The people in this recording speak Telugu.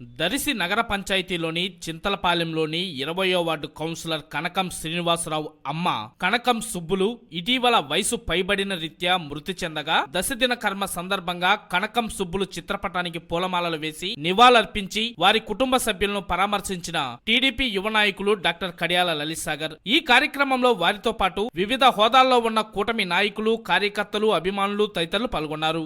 దరిసి నగర పంచాయతీలోని చింతలపాలెంలోని ఇరవయో వార్డు కౌన్సిలర్ కనకం శ్రీనివాసరావు అమ్మ కనకం సుబ్బులు ఇటీవల వయసు పైబడిన రీత్యా మృతి చెందగా దశదిన కర్మ సందర్భంగా కనకం సుబ్బులు చిత్రపటానికి పూలమాలలు వేసి నివాళులర్పించి వారి కుటుంబ సభ్యులను పరామర్శించిన టీడీపీ యువ నాయకులు డాక్టర్ కడియాల లలిసాగర్ ఈ కార్యక్రమంలో వారితో పాటు వివిధ హోదాల్లో ఉన్న కూటమి నాయకులు కార్యకర్తలు అభిమానులు తదితరులు పాల్గొన్నారు.